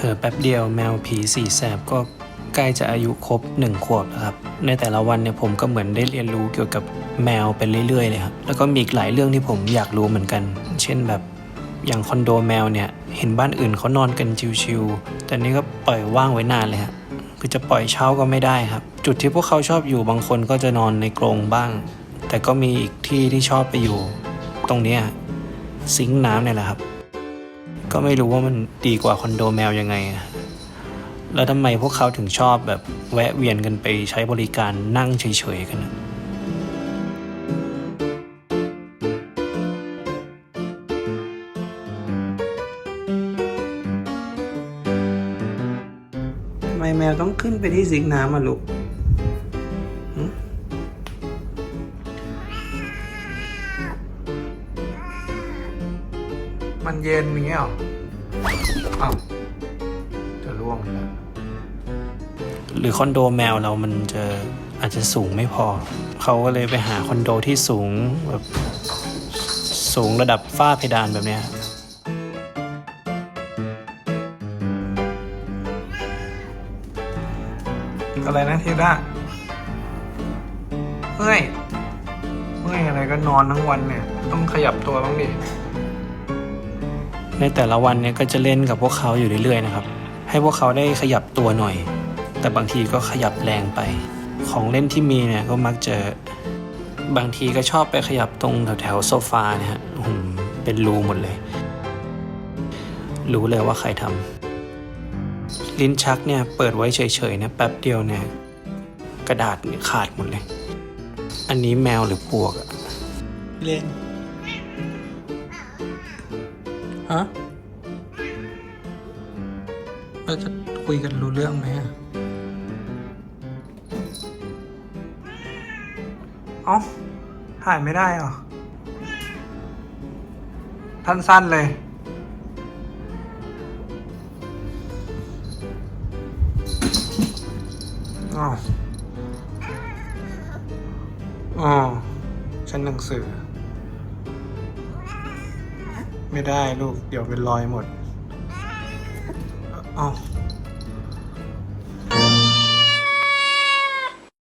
เผลอแป๊บเดียวแมวผีสี่แสบก็ใกล้จะอายุครบหนึ่งขวบแล้วครับ ในแต่ละวันเนี่ยผมก็เหมือนได้เรียนรู้เกี่ยวกับแมวไปเรื่อยๆเลยครับ แล้วก็มีอีกหลายเรื่องที่ผมอยากรู้เหมือนกัน เช่นแบบอย่างคอนโดแมวเนี่ยเห็นบ้านอื่นเขานอนกันชิวๆแต่นี่ก็ปล่อยว่างไว้นานเลยครับคือจะปล่อยเช้าก็ไม่ได้ครับ จุดที่พวกเขาชอบอยู่บางคนก็จะนอนในกรงบ้าง แต่ก็มีอีกที่ที่ชอบไปอยู่ ตรงนี้ซิงค์น้ำเนี่ยแหละครับ ก็ไม่รู้ว่ามันดีกว่าคอนโดแมวยังไง แล้วทำไมพวกเขาถึงชอบแบบแวะเวียนกันไปใช้บริการนั่งเฉยๆกันทำไมแมวต้องขึ้นไปที่ซิงค์น้ำอะลูก มันเย็นอย่างเงี้ยหรออ้าวจะร่วงแล้วหรือคอนโดแมวเรามันจะอาจจะสูงไม่พอ เขาก็เลยไปหาคอนโดที่สูงแบบสูงระดับฝ้าเพดานแบบเนี้ยอะไรนะทีด้าเฮ้ยเมื่อยอะไรก็นอนทั้งวันเนี่ย ต้องขยับตัวบ้างดิ ในแต่ละวันเนี่ยก็จะเล่นกับพวกเขาอยู่เรื่อยๆนะครับ ให้พวกเขาได้ขยับตัวหน่อย แต่บางทีก็ขยับแรงไป ของเล่นที่มีเนี่ยก็มักจะบางทีก็ชอบไปขยับตรงแถวๆโซฟาเนี่ยฮะเป็นรูหมดเลย รู้เลยว่าใครทำลิ้นชักเนี่ยเปิดไว้เฉยๆนี่ยแป๊บเดียวเนี่ยกระดาษขาดหมดเลย อันนี้แมวหรือปวกอะเล่น ฮะเราจะคุยกันรู้เรื่องไหมอะเอ้าถ่ายไม่ได้เหรอท่านสั้นเลย อ๋อ อ๋อ ฉันหนังสือ ไม่ได้ลูก เดี๋ยวเป็นรอยหมด เอ้า